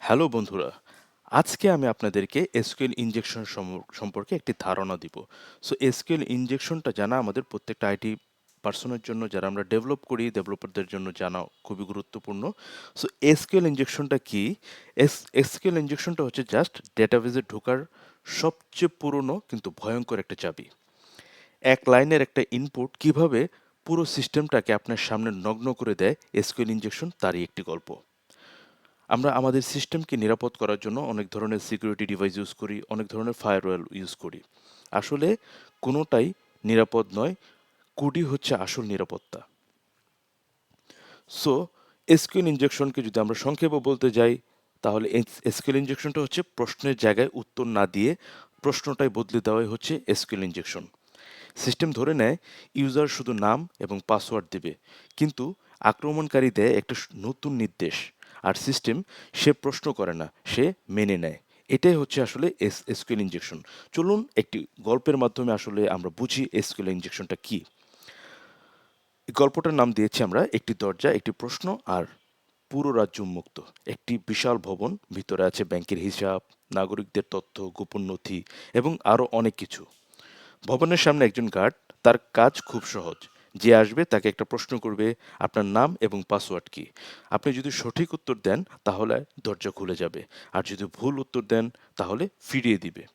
Hello বন্ধুরা, আজকে আমি আপনাদেরকে এসকিউএল ইনজেকশন সম্পর্কে একটি ধারণা দিব। সো, এসকিউএল ইনজেকশনটা জানা আমাদের প্রত্যেকটা আইটি পার্সনের জন্য, যারা আমরা ডেভেলপ করি, ডেভেলপারদের জন্য জানা খুবই গুরুত্বপূর্ণ। সো, এসকিউএল ইনজেকশনটা কি? এস, এসকিউএল ইনজেকশনটা হচ্ছে জাস্ট ডেটাবেজে ঢোকার সবচেয়ে পুরনো কিন্তু ভয়ঙ্কর একটা চাবি। এক লাইনের একটা ইনপুট কীভাবে পুরো সিস্টেমটাকে আপনার সামনে নগ্ন করে দেয়, এসকিউএল ইনজেকশন, তারই একটি গল্প। আমরা আমাদের সিস্টেমকে নিরাপদ করার জন্য অনেক ধরনের সিকিউরিটি ডিভাইস ইউজ করি, অনেক ধরনের ফায়ারওয়েল ইউজ করি। আসলে কোনোটাই নিরাপদ নয়, কুডি হচ্ছে আসল নিরাপত্তা। সো এসকিউএল ইনজেকশনকে যদি আমরা সংক্ষেপে বলতে যাই, তাহলে এসকিউএল ইনজেকশনটা হচ্ছে প্রশ্নের জায়গায় উত্তর না দিয়ে প্রশ্নটাই বদলে দেওয়াই হচ্ছে এসকিউএল ইনজেকশন সিস্টেম ধরে নেয় ইউজার শুধু নাম এবং পাসওয়ার্ড দেবে, কিন্তু আক্রমণকারী দেয় একটা নতুন নির্দেশ। আর সিস্টেম সে প্রশ্ন করে না, সে মেনে নেয়। এটাই হচ্ছে আসলে এস, এসকিউএল ইঞ্জেকশন চলুন একটি গল্পের মাধ্যমে আসলে আমরা বুঝি এসকিউএল ইনজেকশনটা কী। গল্পটার নাম দিয়েছি আমরা, একটি দরজা, একটি প্রশ্ন আর পুরো রাজ্য উন্মুক্ত। একটি বিশাল ভবন, ভিতরে আছে ব্যাংকের হিসাব, নাগরিকদের তথ্য, গোপন নথি এবং আরও অনেক কিছু। ভবনের সামনে একজন গার্ড, তার কাজ খুব সহজ। যে আসবে তাকে একটা প্রশ্ন করবে, আপনার নাম এবং পাসওয়ার্ড কি? আপনি যদি সঠিক উত্তর দেন, তাহলে দরজা খুলে যাবে। আর যদি ভুল উত্তর দেন, তাহলে ফিরিয়ে দিবে।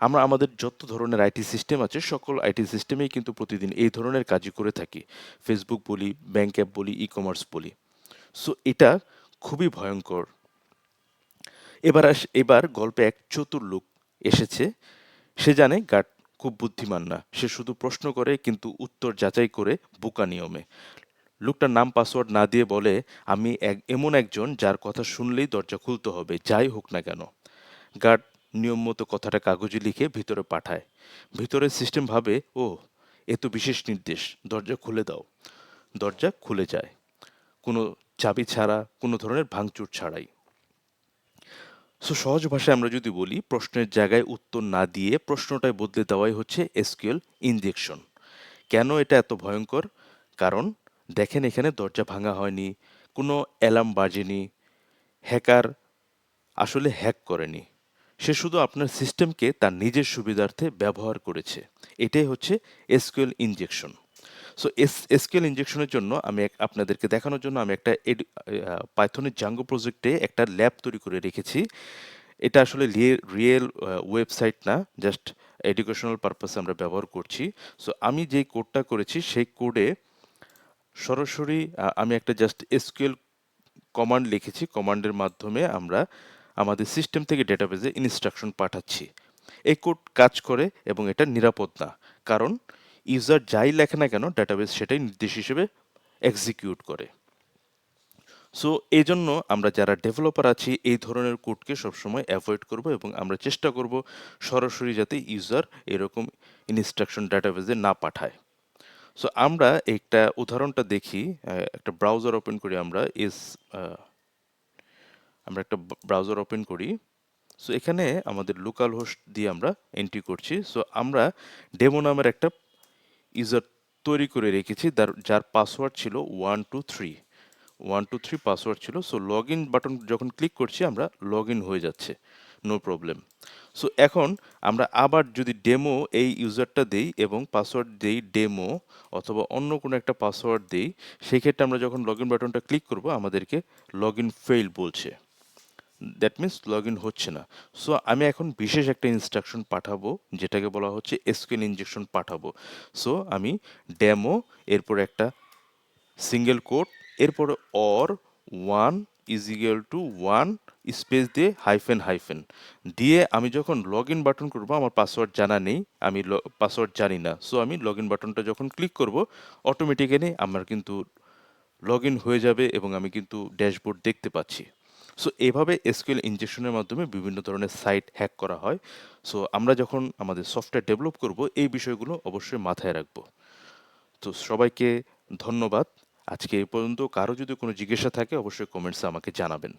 আমরা আমাদের যত ধরনের আইটি সিস্টেম আছে, সকল আইটি সিস্টেমেই কিন্তু প্রতিদিন এই ধরনের কাজই করে থাকি। ফেসবুক বলি, ব্যাংক অ্যাপ বলি ই কমার্স বলি। সো, এটা খুবই ভয়ঙ্কর। এবার এবার গল্পে এক চতুর লোক এসেছে। সে জানে গার্ড খুব বুদ্ধিমান না। সে শুধু প্রশ্ন করে, কিন্তু উত্তর যাচাই করে বোকা নিয়মে। লোকটার নাম পাসওয়ার্ড না দিয়ে বলে, আমি এক, এমন একজন যার কথা শুনলেই দরজা খুলতে হবে, যাই হোক না কেন। গার্ড নিয়ম মতো কথাটা কাগজে লিখে ভিতরে পাঠায়। ভিতরের সিস্টেম ভাবে, ও, এ তো বিশেষ নির্দেশ, দরজা খুলে দাও। দরজা খুলে যায়। কোনো চাবি ছাড়া, কোনো ধরনের ভাঙচুর ছাড়াই। সো সহজ ভাষায় আমরা যদি বলি, প্রশ্নের জায়গায় উত্তর না দিয়ে প্রশ্নটাই বদলে দেওয়াই হচ্ছে এসকিউএল ইনজেকশন। কেন এটা এত ভয়ঙ্কর? কারণ দেখেন এখানে দরজা ভাঙা হয়নি, কোনো অ্যালার্ম বাজেনি, হ্যাকার আসলে হ্যাক করেনি। সে শুধু আপনার সিস্টেমকে তার নিজের সুবিধার্থে ব্যবহার করেছে। এটাই হচ্ছে SQL injection. So S SQL ইঞ্জেকশনের জন্য আমি আপনাদেরকে দেখানোর জন্য আমি একটা পাইথনের জাঙ্গো প্রজেক্টে একটা ল্যাব তৈরি করে রেখেছি। এটা আসলে রিয়েল ওয়েবসাইট না জাস্ট এডুকেশনাল পারপাসে আমরা ব্যবহার করছি। সো আমি যেই কোডটা করেছি সেই কোডে সরাসরি আমি একটা জাস্ট এসকিউএল কমান্ড লিখেছি। কমান্ডের মাধ্যমে আমরা আমাদের সিস্টেম থেকে ডেটাবেজে ইনস্ট্রাকশন পাঠাচ্ছি। এই কোড কাজ করে এবং এটা নিরাপদ না। কারণ ইউজার যাই লেখে না কেন ডেটাবেস সেটাই নির্দেশ হিসেবে এক্সিকিউট করে। সো এই জন্য আমরা যারা ডেভেলপার আছি, এই ধরনের কোডকে সবসময় অ্যাভয়েড করব এবং আমরা চেষ্টা করব সরাসরি যাতে ইউজার এরকম ইনস্ট্রাকশন ডেটাবেজে না পাঠায়। সো আমরা একটা উদাহরণটা দেখি একটা ব্রাউজার ওপেন করি আমরা এস আমরা একটা ব্রাউজার ওপেন করি। সো এখানে আমাদের লোকাল হোস্ট দিয়ে আমরা এন্ট্রি করছি। সো আমরা ডেমো নামের একটা ইউজার তৈরি করে রেখেছি, যার যার পাসওয়ার্ড ছিল one two three one two three password ছিল সো লগ ইন বাটন যখন ক্লিক করছি, আমরা লগ ইন হয়ে যাচ্ছে নো প্রবলেম সো এখন আমরা আবার যদি ডেমো এই ইউজারটা দেই এবং পাসওয়ার্ড দেই ডেমো অথবা অন্য কোনো একটা পাসওয়ার্ড দেই সেই ক্ষেত্রে আমরা যখন লগ ইন বাটনটা ক্লিক করব, আমাদেরকে লগ ইন ফেইল বলছে। দ্যাট মিন্স লগ ইন হচ্ছে না। সো আমি এখন বিশেষ একটা ইনস্ট্রাকশন পাঠাবো, যেটাকে বলা হচ্ছে এসকিউএল ইনজেকশন পাঠাবো। সো আমি ডেমো এরপর একটা সিঙ্গেল কোড এরপরে or one is equal to one space দিয়ে হাইফেন হাইফেন দিয়ে আমি যখন লগ ইন বাটন করব, আমার পাসওয়ার্ড জানা নেই, আমি পাসওয়ার্ড জানি না। সো আমি লগ ইন বাটনটা যখন ক্লিক করব অটোমেটিক্যালি আমার কিন্তু লগ ইন হয়ে যাবে এবং আমি কিন্তু ড্যাশবোর্ড দেখতে পাচ্ছি। সো এভাবে এসকিউএল ইনজেকশনের মাধ্যমে বিভিন্ন ধরনের সাইট হ্যাক করা হয়। সো আমরা যখন আমাদের সফটওয়্যার ডেভেলপ করব, এই বিষয়গুলো অবশ্যই মাথায় রাখব। তো সবাইকে ধন্যবাদ। আজকে এই পর্যন্ত কারও যদি কোনো জিজ্ঞাসা থাকে, অবশ্যই কমেন্টসে আমাকে জানাবেন।